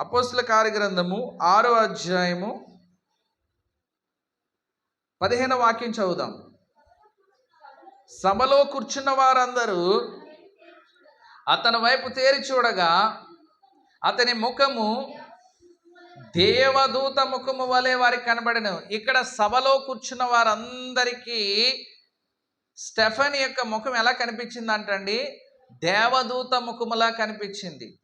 అపోస్తుల కార్యగ్రంథము ఆరో అధ్యాయము పదిహేను వాక్యం చదువుదాం. సభలో కూర్చున్న వారందరూ అతని వైపు తేరి చూడగా అతని ముఖము దేవదూత ముఖము వలె వారికి కనబడను. ఇక్కడ సభలో కూర్చున్న వారందరికీ స్టెఫన్ యొక్క ముఖం ఎలా కనిపించింది అంటండి దేవదూత ముఖములా కనిపించింది.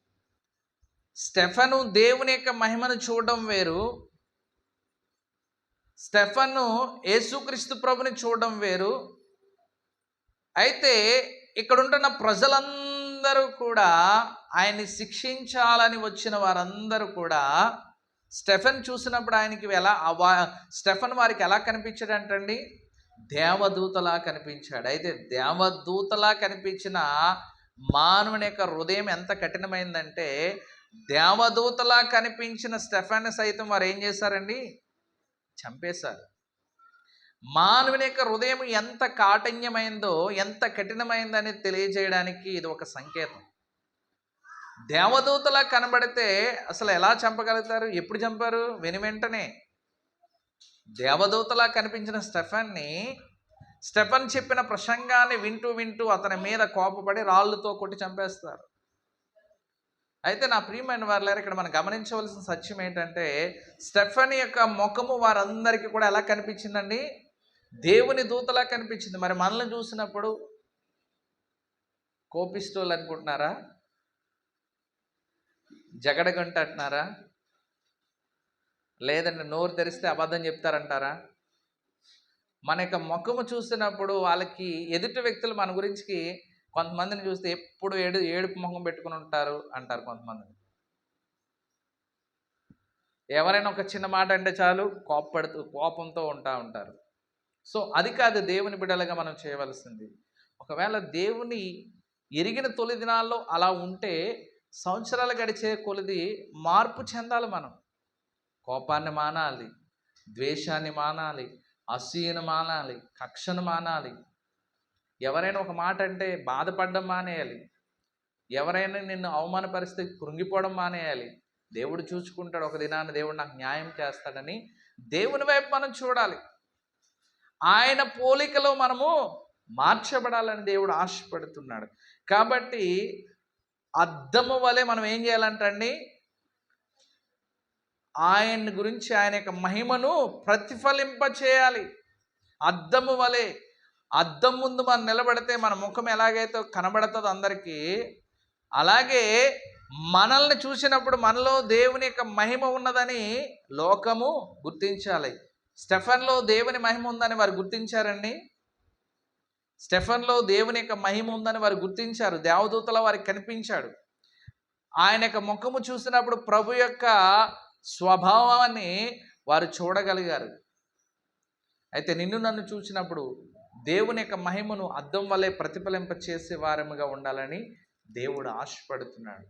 స్టెఫను దేవుని యొక్క మహిమను చూడడం వేరు. స్టెఫను యేసుక్రీస్తు ప్రభుని చూడడం వేరు. అయితే ఇక్కడ ఉంటున్న ప్రజలందరూ కూడా ఆయన్ని శిక్షించాలని వచ్చిన వారందరూ కూడా స్టెఫెన్ చూసినప్పుడు ఆయనకి ఎలా వా- స్టెఫెన్ వారికి ఎలా కనిపించాడంటండి? దేవదూతలా కనిపించాడు. అయితే దేవదూతలా కనిపించిన మానవుని యొక్క హృదయం ఎంత కఠినమైందంటే దేవదూతలా కనిపించిన స్టెఫాన్ సైతం వారు ఏం చేశారండి? చంపేశారు. మానవుని యొక్క హృదయం ఎంత కాఠిన్యమైందో ఎంత కఠినమైందని తెలియజేయడానికి ఇది ఒక సంకేతం. దేవదూతలా కనబడితే అసలు ఎలా చంపగలుగుతారు? ఎప్పుడు చంపారు? వెను వెంటనే. దేవదూతలా కనిపించిన స్టెఫన్ని స్టెఫన్ చెప్పిన ప్రసంగాన్ని వింటూ వింటూ అతని మీద కోపపడి రాళ్ళతో కొట్టి చంపేస్తారు. అయితే నా ప్రియమైన వారు ఇక్కడ మనం గమనించవలసిన సత్యం ఏంటంటే స్టెఫనీ యొక్క ముఖము వారందరికీ కూడా ఎలా కనిపించిందండి? దేవుని దూతలా కనిపించింది. మరి మనల్ని చూసినప్పుడు కోపిస్తోళ్ళు అనుకుంటున్నారా? జగడగంట అంటున్నారా? లేదంటే నోరు తెరిస్తే అబద్ధం చెప్తారంటారా? మన యొక్క ముఖము చూసినప్పుడు వాళ్ళకి ఎదుటి వ్యక్తులు మన గురించి కొంతమందిని చూస్తే ఎప్పుడు ఏడు ఏడుపు ముఖం పెట్టుకుని ఉంటారు అంటారు కొంతమందిని. ఎవరైనా ఒక చిన్న మాట అంటే చాలు కోపడుతూ కోపంతో ఉంటా ఉంటారు. సో అది కాదు దేవుని బిడ్డలుగా మనం చేయవలసింది. ఒకవేళ దేవుని ఎరిగిన తొలి దినాల్లో అలా ఉంటే సంవత్సరాలు గడిచే కొలిది మార్పు చెందాలి మనం. కోపాన్ని మానాలి ద్వేషాన్ని మానాలి అసూయను మానాలి కక్షను మానాలి ఎవరైనా ఒక మాట అంటే బాధపడడం మానేయాలి. ఎవరైనా నిన్ను అవమానపరిస్తే కృంగిపోవడం మానేయాలి. దేవుడు చూసుకుంటాడు ఒక దినాన్ని దేవుడు నాకు న్యాయం చేస్తాడని దేవుని వైపు మనం చూడాలి. ఆయన పోలికలో మనము మార్చబడాలని దేవుడు ఆశపడుతున్నాడు. కాబట్టి అద్దము వలె మనం ఏం చేయాలంటండి ఆయన గురించి ఆయన యొక్క మహిమను ప్రతిఫలింప చేయాలి అద్దము వలె అద్దం ముందు మనం నిలబడితే మన ముఖం ఎలాగైతే కనబడుతుందో అందరికీ అలాగే మనల్ని చూసినప్పుడు మనలో దేవుని యొక్క మహిమ ఉన్నదని లోకము గుర్తించాలి. స్టెఫన్లో దేవుని మహిమ ఉందని వారు గుర్తించారండి? స్టెఫన్లో దేవుని యొక్క మహిమ ఉందని వారు గుర్తించారు. దేవదూతల వారికి కనిపించాడు. ఆయన యొక్క ముఖము చూసినప్పుడు ప్రభు యొక్క స్వభావాన్ని వారు చూడగలిగారు. అయితే నిన్ను నన్ను చూసినప్పుడు దేవుని యొక్క మహిమను అద్దం వల్లే ప్రతిఫలింప చేసే వారముగా ఉండాలని దేవుడు ఆశపడుతున్నాడు.